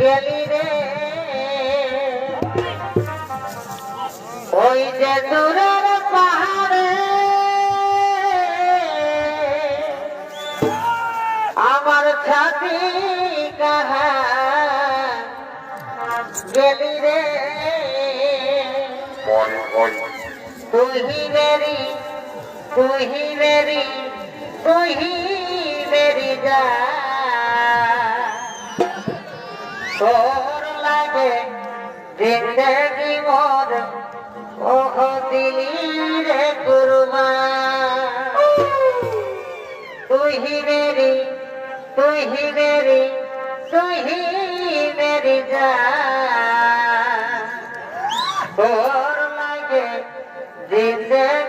গেলি রে। ওই যে দূরের পাহাড়ে আমার ছাতি কাহা গেলি রে। তুহি মেরি তুহি মেরি তুহি মেরি যা। তোর লাগে জিন্দগি মোর ওহ দিলি রে কুরমা। তুই মেরি তুই মেরি তুই মেরি যা। তোর লাগে জিন্দগি